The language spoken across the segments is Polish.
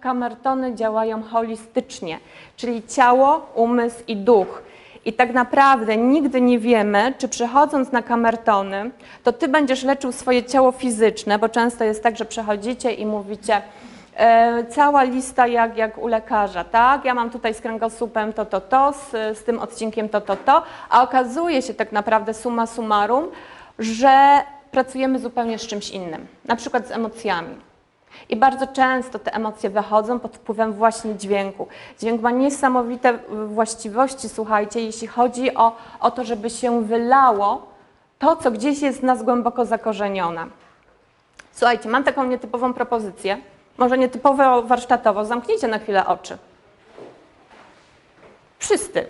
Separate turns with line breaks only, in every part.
kamertony działają holistycznie, czyli ciało, umysł i duch. I tak naprawdę nigdy nie wiemy, czy przychodząc na kamertony, to ty będziesz leczył swoje ciało fizyczne, bo często jest tak, że przechodzicie i mówicie, e, cała lista jak, jak u lekarza, tak? Ja mam tutaj z kręgosłupem to, to, to, z, z tym odcinkiem to, to, to, a okazuje się tak naprawdę summa summarum, że pracujemy zupełnie z czymś innym, na przykład z emocjami. I bardzo często te emocje wychodzą pod wpływem właśnie dźwięku. Dźwięk ma niesamowite właściwości, słuchajcie, jeśli chodzi o, o to, żeby się wylało to, co gdzieś jest w nas głęboko zakorzenione. Słuchajcie, mam taką nietypową propozycję, może nietypowo warsztatowo, zamknijcie na chwilę oczy. Wszyscy.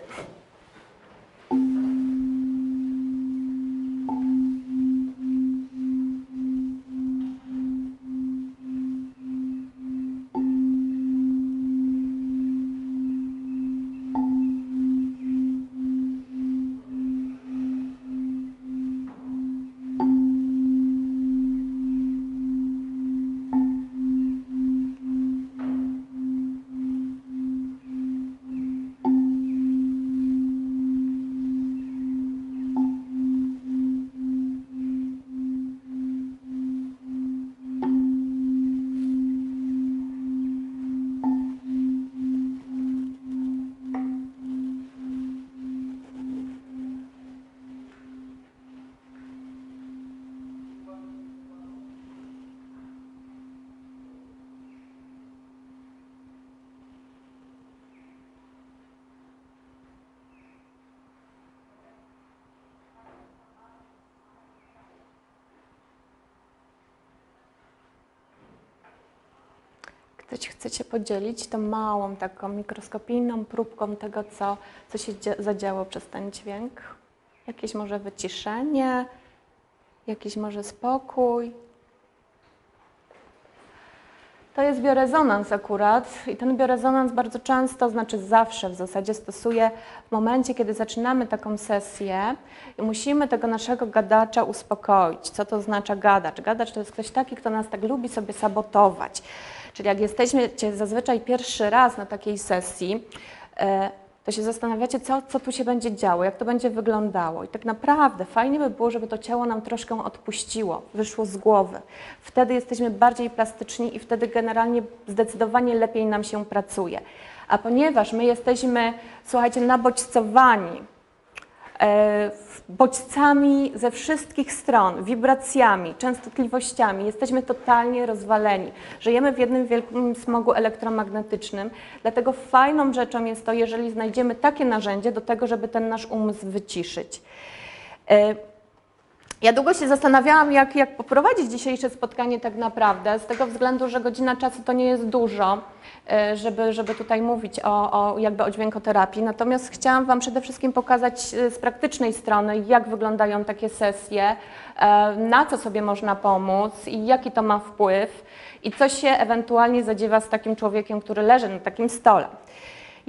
Ktoś chce się podzielić tą małą, taką mikroskopijną próbką tego, co, co się dzia- zadziało przez ten dźwięk? Jakieś może wyciszenie, jakiś może spokój. To jest biorezonans akurat i ten biorezonans bardzo często, znaczy zawsze w zasadzie stosuję w momencie, kiedy zaczynamy taką sesję i musimy tego naszego gadacza uspokoić. Co to oznacza gadacz? Gadacz to jest ktoś taki, kto nas tak lubi sobie sabotować. Czyli jak jesteśmy zazwyczaj pierwszy raz na takiej sesji, e, to się zastanawiacie, co, co tu się będzie działo, jak to będzie wyglądało. I tak naprawdę fajnie by było, żeby to ciało nam troszkę odpuściło, wyszło z głowy. Wtedy jesteśmy bardziej plastyczni i wtedy generalnie zdecydowanie lepiej nam się pracuje. A ponieważ my jesteśmy, słuchajcie, nabodźcowani, bodźcami ze wszystkich stron, wibracjami, częstotliwościami. Jesteśmy totalnie rozwaleni. Żyjemy w jednym wielkim smogu elektromagnetycznym, dlatego fajną rzeczą jest to, jeżeli znajdziemy takie narzędzie do tego, żeby ten nasz umysł wyciszyć. Ja długo się zastanawiałam, jak, jak poprowadzić dzisiejsze spotkanie tak naprawdę, z tego względu, że godzina czasu to nie jest dużo, e, żeby, żeby tutaj mówić o, o, jakby o dźwiękoterapii. Natomiast chciałam Wam przede wszystkim pokazać e, z praktycznej strony, jak wyglądają takie sesje, e, na co sobie można pomóc i jaki to ma wpływ i co się ewentualnie zadziewa z takim człowiekiem, który leży na takim stole.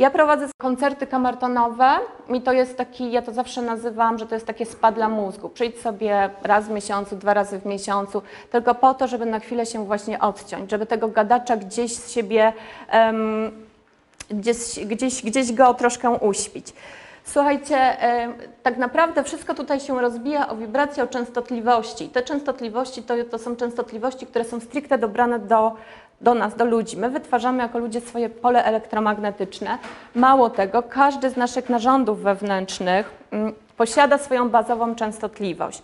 Ja prowadzę koncerty kamertonowe i to jest taki, ja to zawsze nazywam, że to jest takie spa dla mózgu. Przyjdź sobie raz w miesiącu, dwa razy w miesiącu, tylko po to, żeby na chwilę się właśnie odciąć, żeby tego gadacza gdzieś z siebie, em, gdzieś, gdzieś, gdzieś go troszkę uśpić. Słuchajcie, tak naprawdę wszystko tutaj się rozbija o wibracje, o częstotliwości. Te częstotliwości to, to są częstotliwości, które są stricte dobrane do, do nas, do ludzi. My wytwarzamy jako ludzie swoje pole elektromagnetyczne. Mało tego, każdy z naszych narządów wewnętrznych mm, posiada swoją bazową częstotliwość.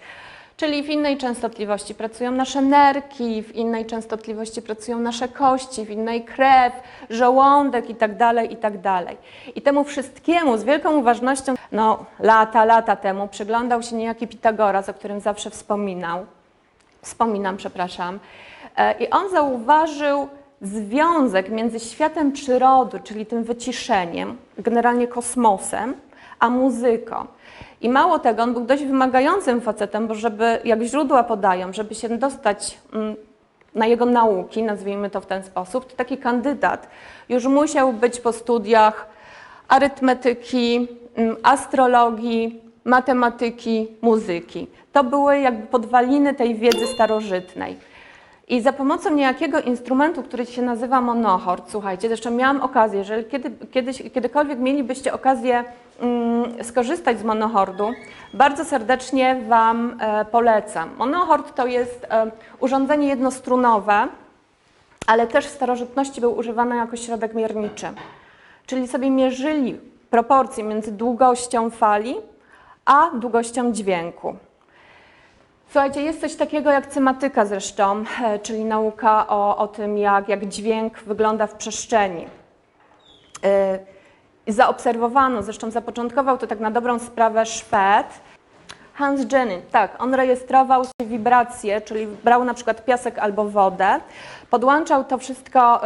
Czyli w innej częstotliwości pracują nasze nerki, w innej częstotliwości pracują nasze kości, w innej krew, żołądek itd., itd. I temu wszystkiemu z wielką uważnością, no lata, lata temu przyglądał się niejaki Pitagoras, o którym zawsze wspominał, wspominam, przepraszam. E, I on zauważył związek między światem przyrody, czyli tym wyciszeniem, generalnie kosmosem, a muzyką. I mało tego, on był dość wymagającym facetem, bo żeby, jak źródła podają, żeby się dostać mm, na jego nauki, nazwijmy to w ten sposób, to taki kandydat już musiał być po studiach arytmetyki, mm, astrologii, matematyki, muzyki. To były jakby podwaliny tej wiedzy starożytnej. I za pomocą niejakiego instrumentu, który się nazywa monochord, słuchajcie, zresztą miałam okazję, że kiedy, kiedyś, kiedykolwiek mielibyście okazję mm, skorzystać z monochordu, bardzo serdecznie Wam e, polecam. Monochord to jest e, urządzenie jednostrunowe, ale też w starożytności był używany jako środek mierniczy. Czyli sobie mierzyli proporcje między długością fali a długością dźwięku. Słuchajcie, jest coś takiego jak cymatyka zresztą, e, czyli nauka o, o tym, jak, jak dźwięk wygląda w przestrzeni. E, zaobserwowano, zresztą zapoczątkował to tak na dobrą sprawę Szwed, Hans Jenny, tak, on rejestrował wibracje, czyli brał na przykład piasek albo wodę, podłączał to wszystko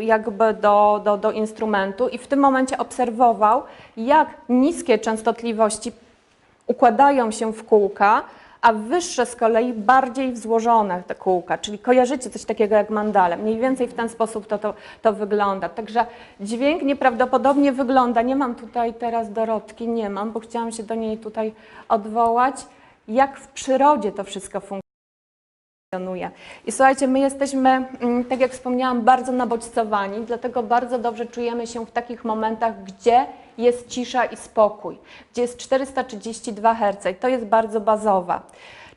jakby do, do, do instrumentu i w tym momencie obserwował, jak niskie częstotliwości układają się w kółka, a wyższe z kolei bardziej złożone te kółka, czyli kojarzycie coś takiego jak mandale. Mniej więcej w ten sposób to, to, to wygląda. Także dźwięk nieprawdopodobnie wygląda. Nie mam tutaj teraz Dorotki, nie mam, bo chciałam się do niej tutaj odwołać. Jak w przyrodzie to wszystko funkcjonuje. I słuchajcie, my jesteśmy, mm, tak jak wspomniałam, bardzo nabodźcowani, dlatego bardzo dobrze czujemy się w takich momentach, gdzie jest cisza i spokój, gdzie jest 432 Hz i to jest bardzo bazowa.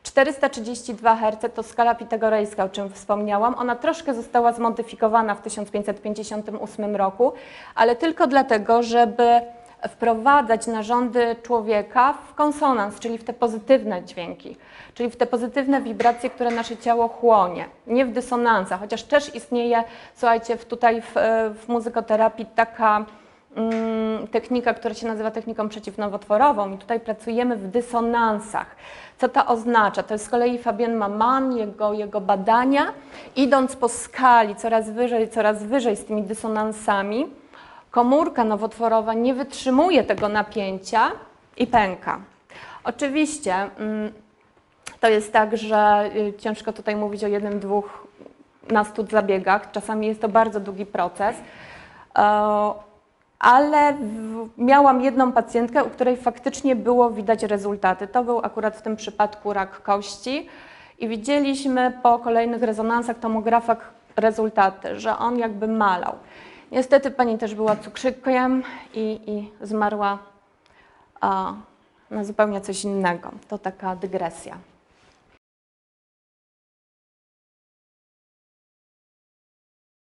432 Hz to skala pitagorejska, o czym wspomniałam. Ona troszkę została zmodyfikowana w 1558 roku, ale tylko dlatego, żeby wprowadzać narządy człowieka w konsonans, czyli w te pozytywne dźwięki, czyli w te pozytywne wibracje, które nasze ciało chłonie, nie w dysonansach, chociaż też istnieje, słuchajcie, w, tutaj w, w muzykoterapii taka mm, technika, która się nazywa techniką przeciwnowotworową i tutaj pracujemy w dysonansach. Co to oznacza? To jest z kolei Fabien Maman, jego, jego badania, idąc po skali coraz wyżej, coraz wyżej z tymi dysonansami, komórka nowotworowa nie wytrzymuje tego napięcia i pęka. Oczywiście mm, to jest tak, że y, ciężko tutaj mówić o jednym, dwóch na stu zabiegach. Czasami jest to bardzo długi proces. E, Ale miałam jedną pacjentkę, u której faktycznie było widać rezultaty. To był akurat w tym przypadku rak kości i widzieliśmy po kolejnych rezonansach, tomografach rezultaty, że on jakby malał. Niestety pani też była cukrzykiem i, i zmarła a, na zupełnie coś innego. To taka dygresja.